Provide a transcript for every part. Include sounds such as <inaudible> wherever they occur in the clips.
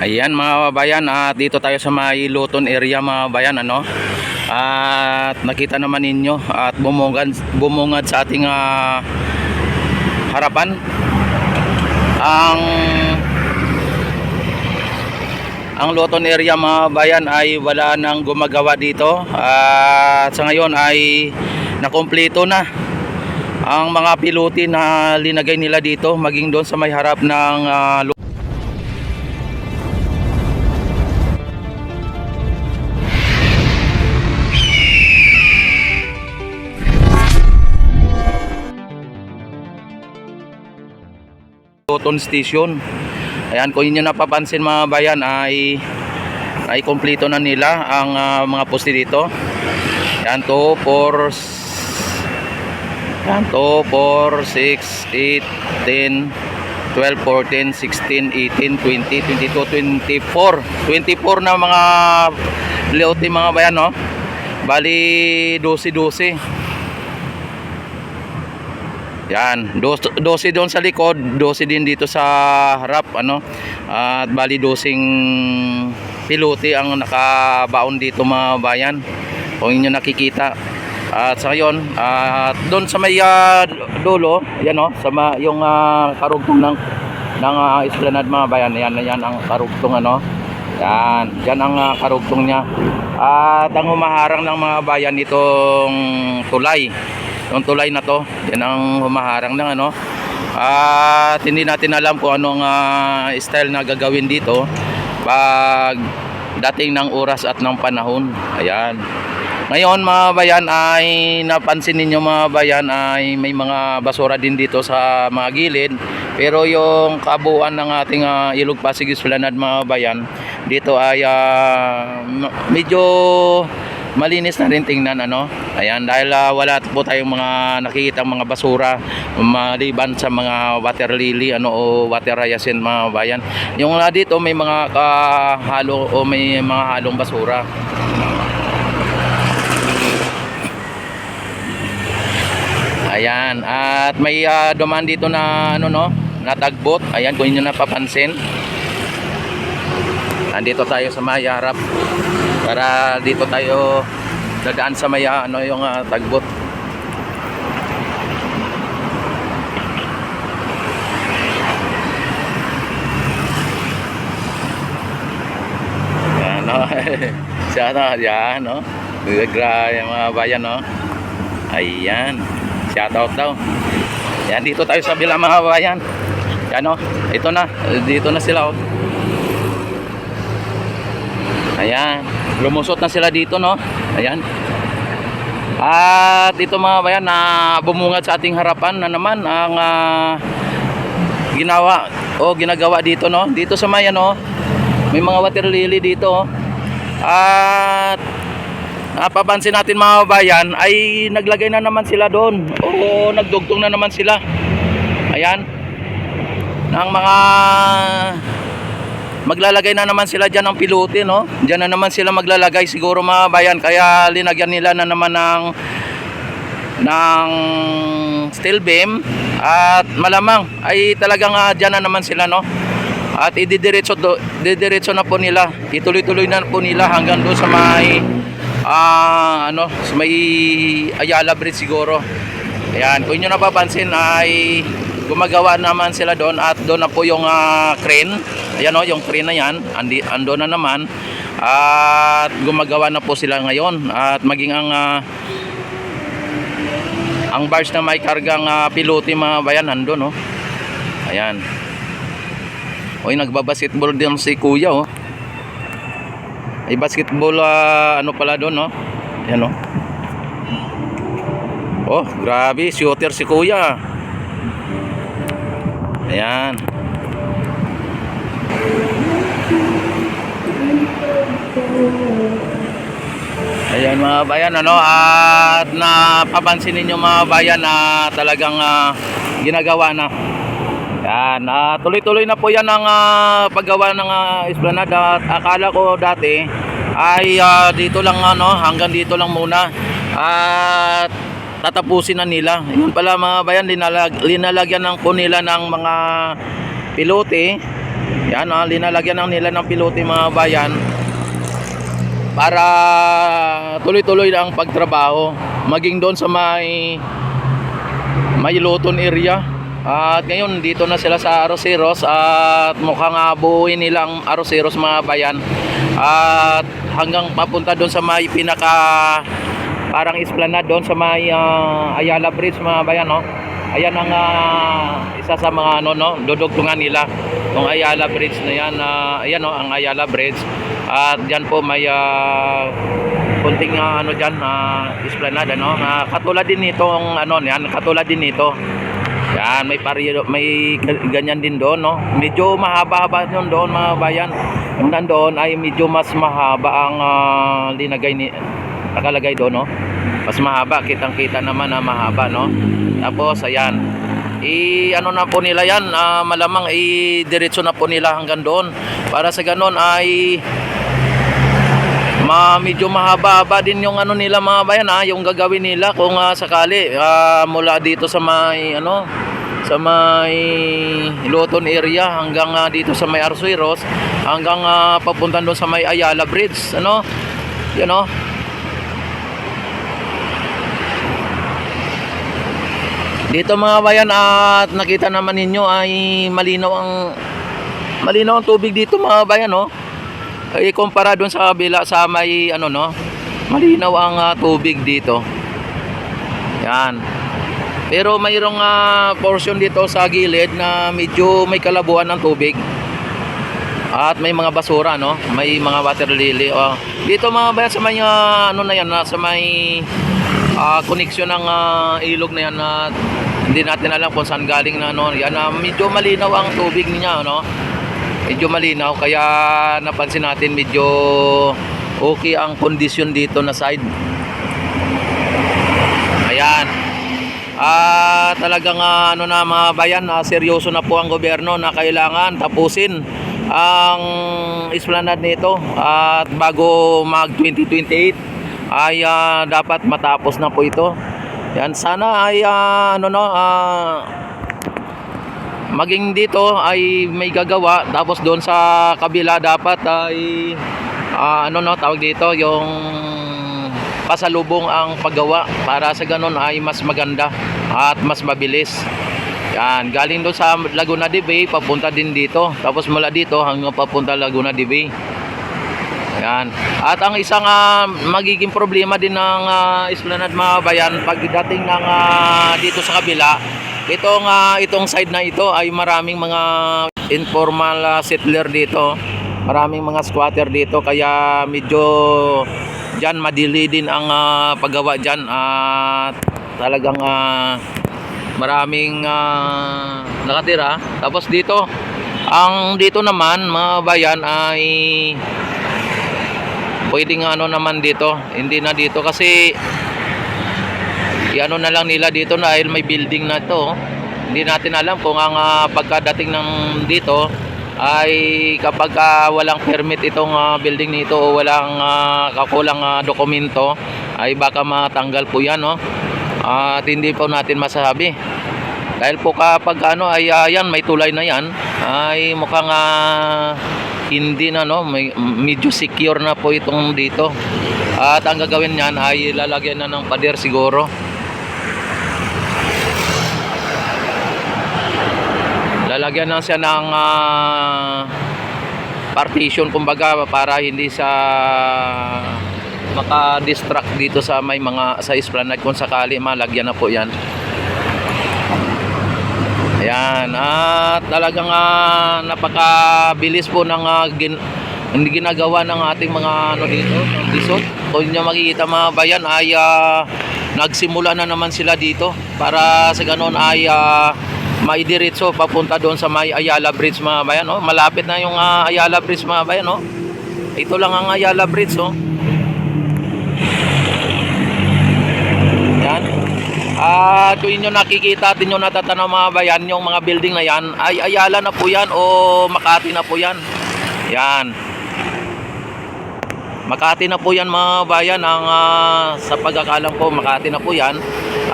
Ayan mga bayan, at dito tayo sa may Luton area mga bayan ano. At nakita naman ninyo at bumungad bumungad sa ating ah, harapan ang ang Luton area mga bayan ay wala nang gumagawa dito at sa ngayon ay nakumpleto na ang mga pilote na linagay nila dito maging doon sa may harap ng ah, Luton Station. Ayan, kung inyo napapansin mga bayan ay ay kompleto na nila ang ah, mga poste dito. Yan 2, 4, yan 2, 4, 6, 8, 10, 12, 14, 16, 18, 20, 22, 24. 24 na mga layout mga bayan, no? Bali 12-12. Yan, 12 12 doon sa likod, 12 din dito sa harap, ano. At bali 12 pilote ang nakabaon dito mga bayan. Kung inyo nakikita. At sa ngayon, at doon sa may ah, dulo, yan oh, sa ma, yung ah, karugtong ng ng uh, esplanade mga bayan. Yan, yan ang karugtong ano. Yan, yan ang ah, karugtong niya. At ang humaharang ng mga bayan itong tulay. Yung tulay na to, yan ang humaharang ng ano. At hindi natin alam kung anong ah, style na gagawin dito pag dating ng oras at ng panahon. Ayan. Ngayon mga bayan ay napansin ninyo mga bayan ay may mga basura din dito sa mga gilid. Pero yung kabuuan ng ating ah, Ilog Pasig Esplanade mga bayan dito ay m- medyo malinis na rin tingnan ano. Ayan dahil ah, wala po tayong mga nakikita mga basura maliban sa mga water lily ano o water hyacinth mga bayan. Yung ah, dito may mga kahalo o may mga halong basura. Ayan, at may ah, dumaan dito na ano no, natagbot. Ayan, kung inyo napapansin. Andito tayo sa may harap para dito tayo dadaan sa may ah, ano yung ah, tagbot. Yan, no? <laughs> Siya, no? Yan, yung mga bayan, no? Ayan. Shout out daw. Yan, dito tayo sa bila mga bayan. Yan, no? Ito na. Dito na sila, oh. Ayan. Lumusot na sila dito, no? Ayan. At ito mga bayan na bumungad sa ating harapan na naman ang ah, ginawa o ginagawa dito no dito sa may ano may mga water lily dito oh. at napapansin natin mga bayan ay naglagay na naman sila doon o nagdugtong na naman sila ayan ng mga maglalagay na naman sila dyan ng pilote no? Dyan na naman sila maglalagay siguro mga bayan. Kaya linagyan nila na naman ng ng steel beam. At malamang ay talagang uh, dyan na naman sila no? At ididiretso do, didiretso na po nila. Ituloy-tuloy na po nila hanggang doon sa may ah, ano sa may Ayala Bridge siguro. Ayan kung inyo napapansin ay gumagawa naman sila doon at doon na po yung ah, crane. Ayan o yung crane na yan. Andi, ando na naman. At gumagawa na po sila ngayon. At maging ang ah, ang bars na may kargang uh, pilote mga bayan nandun no ayan. Oy nagbabasketball din si kuya oh. Ay basketball ah, ano pala doon no ayan oh. Oh grabe shooter si kuya ayan Ayan mga bayan ano at napapansin ninyo mga bayan na talagang ah, ginagawa na. Yan, ah, tuloy-tuloy na po yan ang ah, paggawa ng uh, esplanade at akala ko dati ay ah, dito lang ano, hanggang dito lang muna. At tatapusin na nila. Yun pala mga bayan, linalag, linalagyan ng po nila ng mga pilote Yan, ah, linalagyan ng nila ng pilote mga bayan para tuloy-tuloy ang pagtrabaho. Maging doon sa may may Luton area. At ngayon dito na sila sa Aroseros at mukhang uh, buuin nila ang Aroseros mga bayan. At hanggang papunta doon sa may pinaka parang esplanade doon sa may ah, Ayala Bridge mga bayan no. Ayan ang ah, isa sa mga ano no, dudugtungan nila. Yung Ayala Bridge na yan, ah, ayan no, ang Ayala Bridge. At diyan po may ah, kunting ah, ano diyan uh, esplanade ano Ah, katulad din nito ang ano yan katulad din nito yan may pari may ganyan din doon no medyo mahaba-haba yun doon mga bayan nandoon ay medyo mas mahaba ang ah, linagay ni nakalagay doon no? Mas mahaba kitang-kita naman na mahaba no? Tapos ayan. I ano na po nila yan? Ah, malamang i diretso na po nila hanggang doon. Para sa ganon ay ma medyo mahaba-haba din yung ano nila mga bayan ha, yung gagawin nila kung ah, sakali. Ah, mula dito sa may ano sa may Luton area hanggang ah, dito sa may Arsueros hanggang ah, papunta doon sa may Ayala Bridge ano? You know dito mga bayan at nakita naman ninyo ay malinaw ang malinaw ang tubig dito mga bayan no ay kumpara doon sa kabila sa may ano no? Malinaw ang ah, tubig dito. Yan. Pero mayroong ah, portion dito sa gilid na medyo may kalabuan ng tubig. At may mga basura no? May mga water lily oh. dito mga bayan sa may ah, ano na yan sa may ah, koneksyon ng ah, ilog na yan na hindi natin alam kung saan galing na ano yan ah, medyo malinaw ang tubig niya no? Medyo malinaw kaya napansin natin medyo okay ang kondisyon dito na side. Ayan. Ah talagang ah, ano na mga bayan ah, seryoso na po ang gobyerno na kailangan tapusin ang esplanade nito. At bago mag 2028 ay ah, dapat matapos na po ito. Yan sana ay ah, ano no ah, maging dito ay may gagawa. Tapos doon sa kabila dapat ay ah, ano no tawag dito yung pasalubong ang paggawa. Para sa ganun ay mas maganda at mas mabilis. Yan galing doon sa Laguna de Bay papunta din dito. Tapos mula dito hanggang papunta Laguna de Bay yan. At ang isang ah, magiging problema din ng uh, Esplanade mga bayan pagdating ng ah, dito sa kabila, itong ah, itong side na ito ay maraming mga informal ah, settler dito. Maraming mga squatter dito kaya medyo diyan madili din ang ah, paggawa diyan at talagang ah, maraming ah, nakatira. Tapos dito ang dito naman mga bayan ay pwedeng ano naman dito hindi na dito kasi iano na lang nila dito dahil may building na to. Hindi natin alam kung ang ah, pagkadating ng dito ay kapag ah, walang permit itong ah, building nito o walang ah, kakulang ah, dokumento ay baka matanggal po yan no? At hindi po natin masasabi. Dahil po kapag ano ay ah, yan may tulay na yan ay mukhang ah, hindi na no? May, medyo secure na po itong dito. At ang gagawin niyan ay lalagyan na ng pader siguro. Lalagyan na siya ng ah, partition kumbaga para hindi sa maka-distract dito sa may mga sa esplanade kung sakali malagyan na po yan Ayan, at talagang ah, napakabilis po ng ah, gin, ginagawa ng ating mga ano dito, ng disot. Kung nyo makikita mga bayan ay ah, nagsimula na naman sila dito para sa ganon ay ah, maidiretso papunta doon sa may Ayala Bridge mga bayan. No? Malapit na yung ah, Ayala Bridge mga bayan. No? Ito lang ang Ayala Bridge. No? Yan. At kung inyo nakikita at inyo natatanaw mga bayan, yung mga building na yan, ay Ayala na po yan o Makati na po yan. Yan. Makati na po yan mga bayan, ang, ah, sa pagkakalam ko Makati na po yan.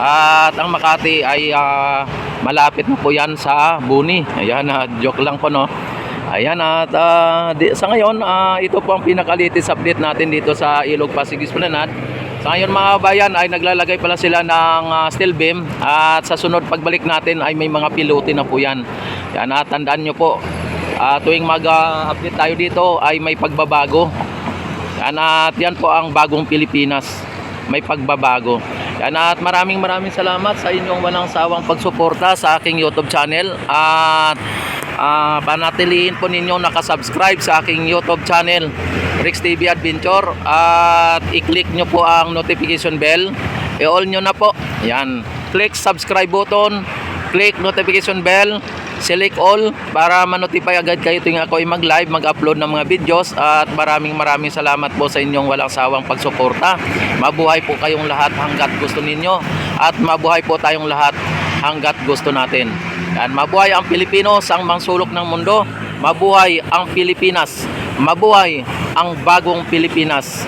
At ang Makati ay ah, malapit na po yan sa Buni. Ayan, ah, joke lang po no. Ayan at ah, di- sa ngayon ah, ito po ang pinaka-latest update natin dito sa Ilog Pasig Esplanade. Sa ngayon mga bayan ay naglalagay pala sila ng ah, steel beam at sa sunod pagbalik natin ay may mga pilote na po yan. Yan at tandaan nyo po ah, tuwing mag-update tayo dito ay may pagbabago. Yan at yan po ang bagong Pilipinas. May pagbabago. Yan at maraming maraming salamat sa inyong walang sawang pagsuporta sa aking YouTube channel. At ah, panatilihin po ninyo nakasubscribe sa aking YouTube channel, Rex TV Adventure. At i-click nyo po ang notification bell. I-all nyo na po. Yan. Click subscribe button. Click notification bell select all para ma-notify agad kayo tuwing ako ay mag-live, mag-upload ng mga videos at maraming maraming salamat po sa inyong walang sawang pagsuporta. Mabuhay po kayong lahat hanggat gusto ninyo at mabuhay po tayong lahat hanggat gusto natin. Yan, mabuhay ang Pilipino sa ang sulok ng mundo. Mabuhay ang Pilipinas. Mabuhay ang bagong Pilipinas.